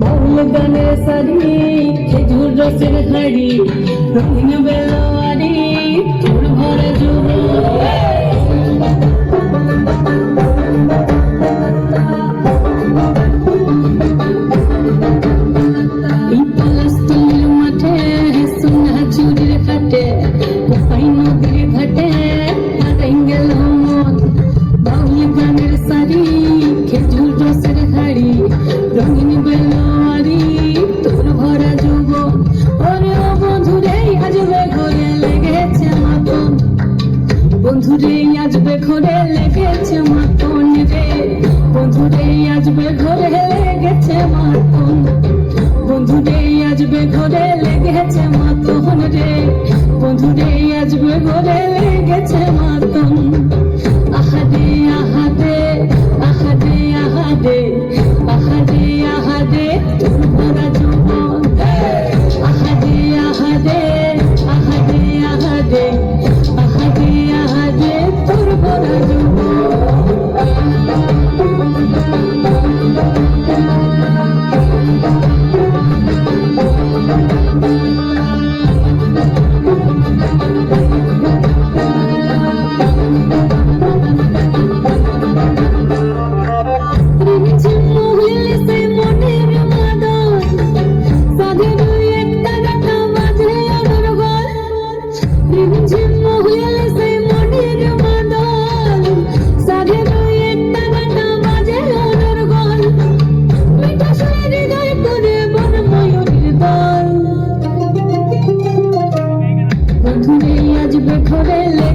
বাউল গানে সারি খেজুর রসের হাড়ি রঙিন বেলারি তোর ঘরে জুড়ে বন্ধুরে আসবে ঘরে লেগেছে মা কোন রে বন্ধুরে আসবে ঘরে লেগেছে মা কোন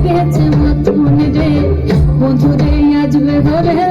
গেছে মথুন রে। মধুরে আজবে ধরে